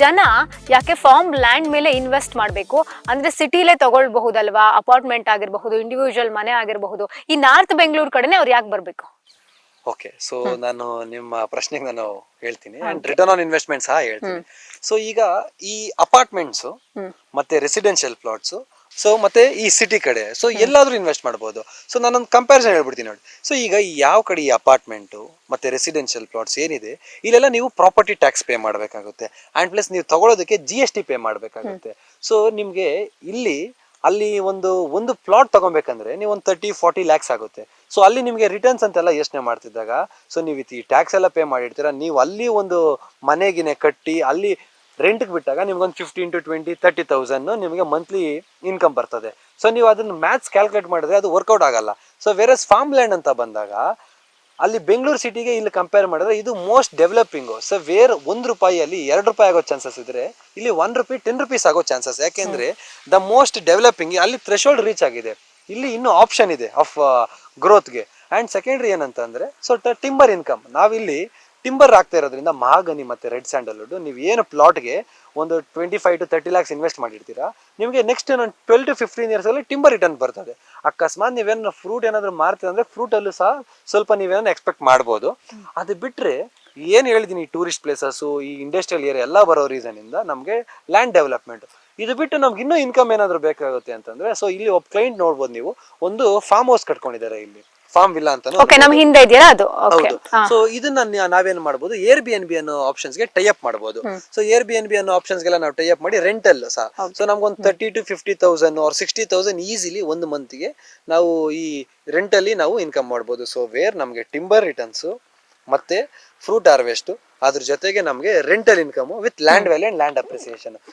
ಜನ ಯಾಕೆ farm land ಮೇಲೆ ಇನ್ವೆಸ್ಟ್ ಮಾಡಬೇಕು? ಅಂದ್ರೆ ಸಿಟಿಲೇ ತಗೊಳ್ಬಹುದಲ್ವಾ? ಅಪಾರ್ಟ್ಮೆಂಟ್ ಆಗಿರಬಹುದು ಇಂಡಿವಿಜುವಲ್ ಮನೆ ಆಗಿರಬಹುದು. ಈ ನಾರ್ತ್ ಬೆಂಗಳೂರು ಕಡೆನೆ ಅವ್ರು ಯಾಕೆ ಬರಬೇಕು? ಓಕೆ ಸೊ ನಾನು ನಿಮ್ಮ ಪ್ರಶ್ನೆಗೆ ನಾನು ಹೇಳ್ತೀನಿ. ಅಂಡ್ ರಿಟರ್ನ್ ಆನ್ ಇನ್ವೆಸ್ಟ್ಮೆಂಟ್ ಸಹ ಹೇಳ್ತೀನಿ. ಸೊ ಈಗ ಈ ಅಪಾರ್ಟ್ಮೆಂಟ್ಸ್ ಮತ್ತೆ ರೆಸಿಡೆನ್ಷಿಯಲ್ ಪ್ಲಾಟ್ಸ್ ಸೊ ಮತ್ತೆ ಈ ಸಿಟಿ ಕಡೆ. ಸೊ ಎಲ್ಲಾದ್ರೂ ಇನ್ವೆಸ್ಟ್ ಮಾಡ್ಬೋದು. ಸೊ ನಾನೊಂದು ಕಂಪ್ಯಾರಿಸನ್ ಹೇಳ್ಬಿಡ್ತೀನಿ ನೋಡಿ. ಸೊ ಈಗ ಈ ಯಾವ ಕಡೆ ಈ ಅಪಾರ್ಟ್ಮೆಂಟು ಮತ್ತೆ ರೆಸಿಡೆನ್ಷಿಯಲ್ ಪ್ಲಾಟ್ಸ್ ಏನಿದೆ ಇಲ್ಲೆಲ್ಲ ನೀವು ಪ್ರಾಪರ್ಟಿ ಟ್ಯಾಕ್ಸ್ ಪೇ ಮಾಡಬೇಕಾಗುತ್ತೆ. ಆ್ಯಂಡ್ ಪ್ಲಸ್ ನೀವು ತಗೊಳ್ಳೋದಕ್ಕೆ ಜಿ ಎಸ್ ಟಿ ಪೇ ಮಾಡಬೇಕಾಗುತ್ತೆ. ಸೊ ನಿಮಗೆ ಇಲ್ಲಿ ಅಲ್ಲಿ ಒಂದು ಒಂದು ಪ್ಲಾಟ್ ತಗೊಬೇಕಂದ್ರೆ ನೀವು ಒಂದು ತರ್ಟಿ ಫಾರ್ಟಿ ಲ್ಯಾಕ್ಸ್ ಆಗುತ್ತೆ. ಸೊ ಅಲ್ಲಿ ನಿಮಗೆ ರಿಟರ್ನ್ಸ್ ಅಂತೆಲ್ಲ ಯೋಚನೆ ಮಾಡ್ತಿದ್ದಾಗ ಸೊ ನೀವು ಈ ಟ್ಯಾಕ್ಸ್ ಎಲ್ಲ ಪೇ ಮಾಡಿರ್ತೀರ. ನೀವು ಅಲ್ಲಿ ಒಂದು ಮನೆಗಿನೆ ಕಟ್ಟಿ ಅಲ್ಲಿ ರೆಂಟ್ಗೆ ಬಿಟ್ಟಾಗ ನಿಮ್ಗೊಂದು fifteen to twenty thirty thousand ನಿಮಗೆ ಮಂತ್ಲಿ ಇನ್ಕಮ್ ಬರ್ತದೆ. ಸೊ ನೀವು ಅದನ್ನು ಮ್ಯಾಥ್ಸ್ ಕ್ಯಾಲ್ಕುಲೇಟ್ ಮಾಡಿದ್ರೆ ಅದು ವರ್ಕೌಟ್ ಆಗಲ್ಲ. ಸೊ ವೆರಸ್ ಫಾರ್ಮ್ ಲ್ಯಾಂಡ್ ಅಂತ ಬಂದಾಗ ಅಲ್ಲಿ ಬೆಂಗಳೂರು ಸಿಟಿಗೆ ಇಲ್ಲಿ ಕಂಪೇರ್ ಮಾಡಿದ್ರೆ ಇದು ಮೋಸ್ಟ್ ಡೆವಲಪಿಂಗು ಸೊ ವೇರ್ ಒಂದು ರೂಪಾಯಿಯಲ್ಲಿ ಎರಡು ರೂಪಾಯಿ ಆಗೋ ಚಾನ್ಸಸ್ ಇದ್ರೆ ಇಲ್ಲಿ ಒನ್ ರುಪಿ ಟೆನ್ ರುಪೀಸ್ ಆಗೋ ಚಾನ್ಸಸ್ ಯಾಕೆಂದ್ರೆ ದ ಮೋಸ್ಟ್ ಡೆವಲಪಿಂಗ್ ಅಲ್ಲಿ ಥ್ರೆಶೋಲ್ಡ್ ರೀಚ್ ಆಗಿದೆ. ಇಲ್ಲಿ ಇನ್ನೂ ಆಪ್ಷನ್ ಇದೆ ಆಫ್ ಗ್ರೋತ್ಗೆ ಆ್ಯಂಡ್ ಸೆಕೆಂಡ್ರಿ ಏನಂತಂದರೆ ಸೊ ಟಿಂಬರ್ ಇನ್ಕಮ್ ನಾವಿಲ್ಲಿ ಟಿಂಬರ್ ಆಗ್ತಾ ಇರೋದ್ರಿಂದ ಮಹಾಗನಿ ಮತ್ತೆ ರೆಡ್ ಸ್ಯಾಂಡಲ್ವುಡ್ ನೀವು ಏನು ಪ್ಲಾಟ್ಗೆ ಒಂದು twenty five to thirty lakhs invest ಮಾಡಿರ್ತೀರಾ, ನಿಮಗೆ ನೆಕ್ಸ್ಟ್ ಒಂದು ಟ್ವೆಲ್ ಟು ಫಿಫ್ಟೀನ್ ಇಯರ್ಸ್ ಅಲ್ಲಿ ಟಿಂಬರ್ ರಿಟರ್ನ್ ಬರ್ತದೆ. ಅಕಸ್ಮಾತ್ ನೀವೇನು ಫ್ರೂಟ್ ಏನಾದರೂ ಮಾರ್ತೀರ ಅಂದ್ರೆ ಫ್ರೂಟ್ ಅಲ್ಲೂ ಸಹ ಸ್ವಲ್ಪ ನೀವೇನೋ ಎಕ್ಸ್ಪೆಕ್ಟ್ ಮಾಡ್ಬೋದು. ಅದು ಬಿಟ್ಟರೆ ಏನು ಹೇಳಿದೀನಿ ಟೂರಿಸ್ಟ್ ಪ್ಲೇಸಸ್ ಈ ಇಂಡಸ್ಟ್ರಿಯಲ್ ಏರಿಯಾ ಎಲ್ಲ ಬರೋ ರೀಸನ್ ಇಂದ ನಮಗೆ ಲ್ಯಾಂಡ್ ಡೆವಲಪ್ಮೆಂಟ್ ಇದು ಬಿಟ್ಟು ನಮ್ಗೆ ಇನ್ನೂ ಇನ್ಕಮ್ ಏನಾದರೂ ಬೇಕಾಗುತ್ತೆ ಅಂತಂದ್ರೆ ಸೊ ಇಲ್ಲಿ ಒಬ್ಬ ಕ್ಲೈಂಟ್ ನೋಡ್ಬೋದು ನೀವು, ಒಂದು ಫಾರ್ಮ್ ಹೌಸ್ ಕಟ್ಕೊಂಡಿದ್ದಾರೆ ಇಲ್ಲಿ. ಫಾರ್ಮ್ ಇಲ್ಲ ಅಂತ ಓಕೆ ನಮ್ ಹಿಂದೆ ಇದೆಯಲ್ಲ ಅದು? ಹೌದು. ಸೊ ಇದನ್ನ ನಾವೇನ್ ಮಾಡಬಹುದು ಏರ್ ಬಿ ಎನ್ ಬಿ ಅನ್ನೋ ಆಪ್ಷನ್ಸ್ಗೆ ಟೈ ಅಪ್ ಮಾಡಬಹುದು so air B N B ಅನ್ನೋ ಆಪ್ಷನ್ಸ್ ಗೆಲ್ಲ ನಾವು ಟೈ ಅಪ್ ಮಾಡಿ ರೆಂಟಲ್ ಸಹ ಸೊ ನಮ್ಗೊಂದು thirty to fifty thousand or sixty thousand easily ಒಂದು ಮಂತ್ಗೆ ನಾವು ಈ ರೆಂಟ್ ಅಲ್ಲಿ ನಾವು ಇನ್ಕಮ್ ಮಾಡಬಹುದು ಸೊ ವೇರ್ ನಮಗೆ ಟಿಂಬರ್ ರಿಟರ್ನ್ಸ್ ಮತ್ತೆ ಫ್ರೂಟ್ ಹಾರ್ವೆಸ್ಟ್ ಅದ್ರ ಜೊತೆಗೆ ನಮಗೆ rental income with land value and land appreciation